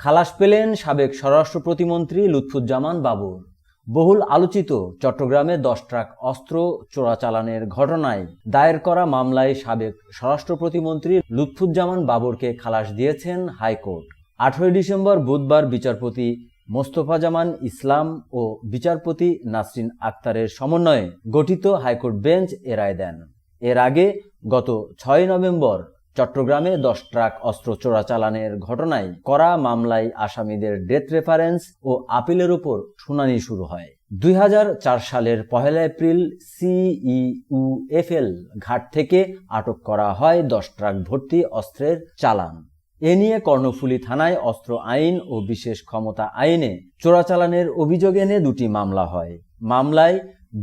খালাস পেলেন সাবেক স্বরাষ্ট্র প্রতিমন্ত্রী লুৎফুজ্জামান বাবুর। বহুল আলোচিত চট্টগ্রামে দশ ট্রাক অস্ত্র চোরাচালানের ঘটনায় দায়ের করা মামলায় সাবেক স্বরাষ্ট্র প্রতিমন্ত্রী লুৎফুজ্জামান বাবরকে খালাস দিয়েছেন হাইকোর্ট। আঠেরোই ডিসেম্বর বুধবার বিচারপতি মোস্তফা জামান ইসলাম ও বিচারপতি নাসরিন আক্তারের সমন্বয়ে গঠিত হাইকোর্ট বেঞ্চ এ রায় দেন। এর আগে গত ছয় নভেম্বর চট্টগ্রামে দশ ট্রাক অস্ত্র চোরাচালানের ঘটনায় করা মামলায় আসামিদের ডেথ রেফারেন্স ও আপিলের উপর শুনানি শুরু হয়। দুই হাজার চার সালের পহেলা এপ্রিল সিইউএফএল ঘাট থেকে আটক করা হয় দশ ট্রাক ভর্তি অস্ত্রের চালান। এ নিয়ে কর্ণফুলী থানায় অস্ত্র আইন ও বিশেষ ক্ষমতা আইনে চোরাচালানের অভিযোগ এনে দুটি মামলা হয়। মামলায়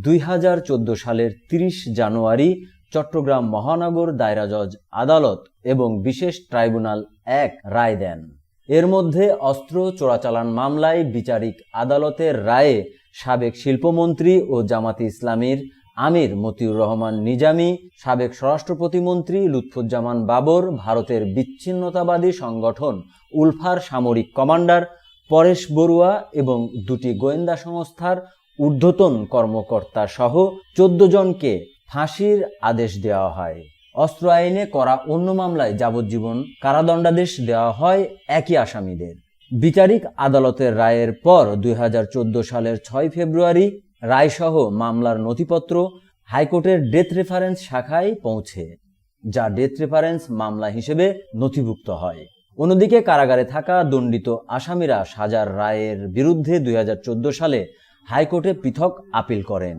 দুই হাজার চোদ্দ সালের ৩০ জানুয়ারি চট্টগ্রাম মহানগর দায়রা জজ আদালত এবং বিশেষ ট্রাইব্যুনাল এক রায় দেন। এর মধ্যে অস্ত্র, চোরাচালান মামলায় বিচারিক আদালতের রায়ে সাবেক শিল্পমন্ত্রী ও জামাতি ইসলামীর আমির মতিউর রহমান নিজামী, সাবেক স্বরাষ্ট্র প্রতিমন্ত্রী লুৎফুজ্জামান বাবর, ভারতের বিচ্ছিন্নতাবাদী সংগঠন উলফার সামরিক কমান্ডার পরেশ বড়ুয়া এবং দুটি গোয়েন্দা সংস্থার ঊর্ধ্বতন কর্মকর্তা সহ চোদ্দ জনকে ফাঁসির আদেশ দেওয়া হয়। অস্ত্র আইনে করা অন্য মামলায় যাবজ্জীবন কারাদণ্ডাদেশ দেওয়া হয় একই আসামিদের। বিচারিক আদালতের রায়ের পর দুই হাজার চোদ্দ সালের ছয় ফেব্রুয়ারি রায়সহ মামলার নথিপত্র হাইকোর্টের ডেথ রেফারেন্স শাখায় পৌঁছে, যা ডেথ রেফারেন্স মামলা হিসেবে নথিভুক্ত হয়। অন্যদিকে কারাগারে থাকা দণ্ডিত আসামিরা সাজার রায়ের বিরুদ্ধে দুই হাজার চোদ্দ সালে হাইকোর্টে পৃথক আপিল করেন।